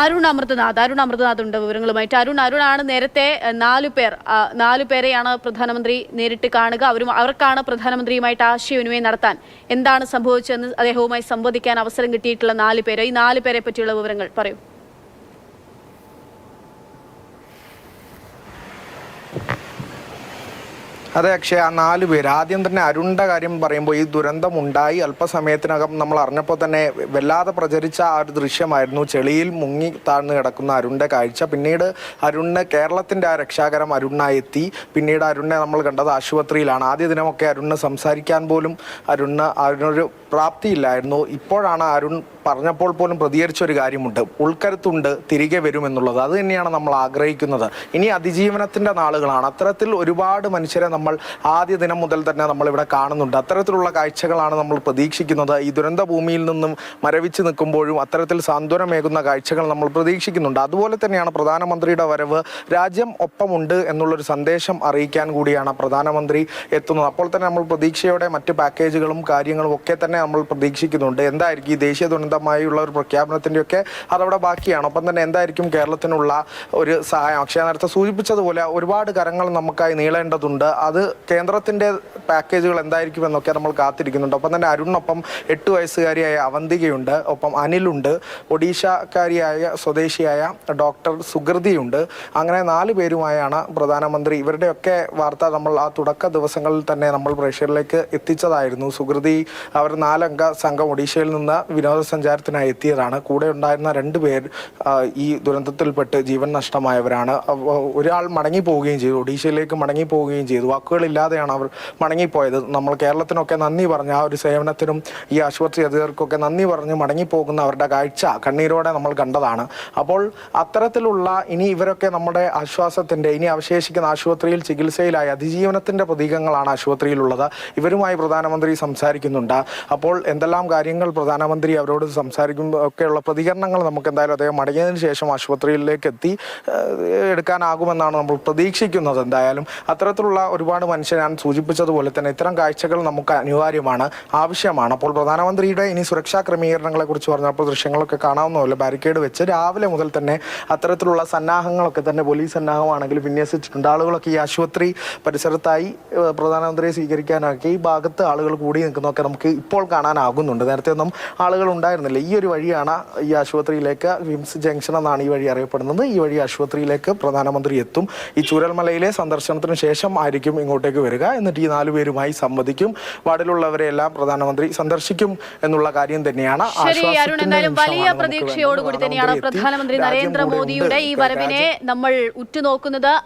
അരുൺ അമൃതനാഥ് അരുൺ അമൃതനാഥ് ഉണ്ട് വിവരങ്ങളുമായിട്ട്. അരുൺ അരുണാണ് നേരത്തെ നാലു പേർ നാലു പേരെയാണ് പ്രധാനമന്ത്രി നേരിട്ട് കാണുക. അവരും അവർക്കാണ് പ്രധാനമന്ത്രിയുമായിട്ട് ആശയവിനിമയം നടത്താൻ. എന്താണ് സംഭവിച്ചതെന്ന് അദ്ദേഹവുമായി സംവദിക്കാൻ അവസരം കിട്ടിയിട്ടുള്ള നാല് പേര്. ഈ നാല് പേരെ പറ്റിയുള്ള വിവരങ്ങൾ പറയൂ. അതെ അക്ഷയ ആ നാല് പേര്. ആദ്യം തന്നെ അരുണ്ട കാര്യം പറയുമ്പോൾ ഈ ദുരന്തം ഉണ്ടായി. അല്പസമയത്തിനകം നമ്മൾ അറിഞ്ഞപ്പോൾ തന്നെ വല്ലാതെ പ്രചരിച്ച ആ ഒരു ദൃശ്യമായിരുന്നു. ചെളിയിൽ മുങ്ങി താഴ്ന്നു കിടക്കുന്ന അരുണ്ട കാഴ്ച. പിന്നീട് അരുണിന് കേരളത്തിന്റെ ആ രക്ഷാകരം അരുണായി എത്തി. പിന്നീട് അരുണിനെ നമ്മൾ കണ്ടത് ആശുപത്രിയിലാണ്. ആദ്യ ദിനമൊക്കെ അരുണിന് സംസാരിക്കാൻ പോലും അരുണിന് അരുണൊരു പ്രാപ്തിയില്ലായിരുന്നു. ഇപ്പോഴാണ് അരുൺ പറഞ്ഞപ്പോൾ പോലും പ്രതികരിച്ച ഒരു കാര്യമുണ്ട്. ഉൾക്കരുത്തുണ്ട് തിരികെ വരുമെന്നുള്ളത് അത് തന്നെയാണ് നമ്മൾ ആഗ്രഹിക്കുന്നത്. ഇനി അതിജീവനത്തിന്റെ നാളുകളാണ്. അത്തരത്തിൽ ഒരുപാട് മനുഷ്യരെ നമ്മൾ ആദ്യ ദിനം മുതൽ തന്നെ നമ്മളിവിടെ കാണുന്നുണ്ട്. അത്തരത്തിലുള്ള കാഴ്ചകളാണ് നമ്മൾ പ്രതീക്ഷിക്കുന്നത്. ഈ ദുരന്ത ഭൂമിയിൽ നിന്നും മരവിച്ച് നിൽക്കുമ്പോഴും അത്തരത്തിൽ സാന്ത്വനമേകുന്ന കാഴ്ചകൾ നമ്മൾ പ്രതീക്ഷിക്കുന്നുണ്ട്. അതുപോലെ തന്നെയാണ് പ്രധാനമന്ത്രിയുടെ വരവ് രാജ്യം ഒപ്പമുണ്ട് എന്നുള്ളൊരു സന്ദേശം അറിയിക്കാൻ കൂടിയാണ് പ്രധാനമന്ത്രി എത്തുന്നത്. അപ്പോൾ തന്നെ നമ്മൾ പ്രതീക്ഷയോടെ മറ്റ് പാക്കേജുകളും കാര്യങ്ങളും ഒക്കെ തന്നെ നമ്മൾ പ്രതീക്ഷിക്കുന്നുണ്ട്. എന്തായിരിക്കും ഈ ദേശീയ ദുരന്തമായുള്ള ഒരു പ്രഖ്യാപനത്തിന്റെയൊക്കെ അതവിടെ ബാക്കിയാണ്. ഒപ്പം തന്നെ എന്തായിരിക്കും കേരളത്തിനുള്ള ഒരു സഹായം? അക്ഷയ നേരത്തെ സൂചിപ്പിച്ചതുപോലെ ഒരുപാട് കരങ്ങൾ നമുക്കായി നീളേണ്ടതുണ്ട്. അത് കേന്ദ്രത്തിന്റെ പാക്കേജുകൾ എന്തായിരിക്കും എന്നൊക്കെ നമ്മൾ കാത്തിരിക്കുന്നുണ്ട്. ഒപ്പം തന്നെ അരുണിനൊപ്പം എട്ട് വയസ്സുകാരിയായ അവന്തികയുണ്ട്. ഒപ്പം അനിലുണ്ട്. ഒഡീഷക്കാരിയായ സ്വദേശിയായ ഡോക്ടർ സുഹൃതിയുണ്ട് അങ്ങനെ നാല് പേരുമായാണ് പ്രധാനമന്ത്രി. ഇവരുടെയൊക്കെ വാർത്ത നമ്മൾ ആ തുടക്ക ദിവസങ്ങളിൽ തന്നെ നമ്മൾ പ്രേക്ഷകരിലേക്ക് എത്തിച്ചതായിരുന്നു. സുഹൃതി അവർ നാലംഗ സംഘം ഒഡീഷയിൽ നിന്ന് വിനോദസഞ്ചാരത്തിനായി എത്തിയതാണ്. കൂടെ ഉണ്ടായിരുന്ന രണ്ട് പേർ ആ, ഈ ദുരന്തത്തിൽപ്പെട്ട് ജീവൻ നഷ്ടമായവരാണ്. ഒരാൾ മടങ്ങി പോവുകയും ചെയ്തു. ഒഡീഷയിലേക്ക് മടങ്ങി പോവുകയും ചെയ്തു വാക്കുകളില്ലാതെയാണ് അവർ മടങ്ങിപ്പോയത്. നമ്മൾ കേരളത്തിനൊക്കെ നന്ദി പറഞ്ഞ് ആ ഒരു സേവനത്തിനും ഈ ആശുപത്രി അധികൃതർക്കൊക്കെ നന്ദി പറഞ്ഞ് മടങ്ങിപ്പോകുന്ന അവരുടെ കാഴ്ച കണ്ണീരോടെ നമ്മൾ കണ്ടതാണ്. അപ്പോൾ അത്തരത്തിലുള്ള ഇനി ഇവരൊക്കെ നമ്മുടെ ആശ്വാസത്തിന്റെ ഇനി അവശേഷിക്കുന്ന ആശുപത്രിയിൽ ചികിത്സയിലായ അതിജീവനത്തിന്റെ പ്രതീകങ്ങളാണ് ആശുപത്രിയിലുള്ളത്. ഇവരുമായി പ്രധാനമന്ത്രി സംസാരിക്കുന്നുണ്ട്. അപ്പോൾ എന്തെല്ലാം കാര്യങ്ങൾ പ്രധാനമന്ത്രി അവരോട് സംസാരിക്കുമ്പോൾ ഒക്കെയുള്ള പ്രതികരണങ്ങൾ നമുക്ക് എന്തായാലും അദ്ദേഹം മടങ്ങിയതിനു ശേഷം ആശുപത്രിയിലേക്ക് എത്തി എടുക്കാനാകുമെന്നാണ് നമ്മൾ പ്രതീക്ഷിക്കുന്നത്. എന്തായാലും അത്തരത്തിലുള്ള ഒരുപാട് മനുഷ്യർ ഞാൻ സൂചിപ്പിച്ചതുപോലെ തന്നെ ഇത്തരം കാഴ്ചകൾ നമുക്ക് അനിവാര്യമാണ് ആവശ്യമാണ്. അപ്പോൾ പ്രധാനമന്ത്രിയുടെ ഇനി സുരക്ഷാ ക്രമീകരണങ്ങളെ കുറിച്ച് പറഞ്ഞപ്പോൾ ദൃശ്യങ്ങളൊക്കെ കാണാവുന്നതല്ല ബാരിക്കേഡ് വെച്ച് രാവിലെ മുതൽ തന്നെ അത്തരത്തിലുള്ള സന്നാഹങ്ങളൊക്കെ തന്നെ പോലീസ് സന്നാഹമാണെങ്കിലും വിന്യസിച്ചിട്ടുണ്ട്. ആളുകളൊക്കെ ഈ ആശുപത്രി പരിസരത്തായി പ്രധാനമന്ത്രിയെ സ്വീകരിക്കാനൊക്കെ ഈ ഭാഗത്ത് ആളുകൾ കൂടി നിൽക്കുന്നതൊക്കെ നമുക്ക് ഇപ്പോൾ കാണാനാകുന്നുണ്ട്. നേരത്തെ ഒന്നും ആളുകൾ ഉണ്ടായിരുന്നില്ല. ഈ ഒരു വഴിയാണ് ഈ ആശുപത്രിയിലേക്ക് വിംസ് ജംഗ്ഷൻ എന്നാണ് ഈ വഴി അറിയപ്പെടുന്നത്. ഈ വഴി ആശുപത്രിയിലേക്ക് പ്രധാനമന്ത്രി എത്തും. ഈ ചൂരൽമലയിലെ സന്ദർശനത്തിന് ശേഷം ആയിരിക്കും ഇങ്ങോട്ടേക്ക് വരിക എന്നിട്ട് ഈ നാലു പേരുമായി സംവദിക്കും വാർഡിലുള്ളവരെ എല്ലാം പ്രധാനമന്ത്രി സന്ദർശിക്കും എന്നുള്ള കാര്യം തന്നെയാണ് വലിയ പ്രതീക്ഷയോടുകൂടി തന്നെയാണ്. പ്രധാനമന്ത്രി നരേന്ദ്രമോദിയുടെ ഈ വരവിനെ നമ്മൾ ഉറ്റുനോക്കുന്നത്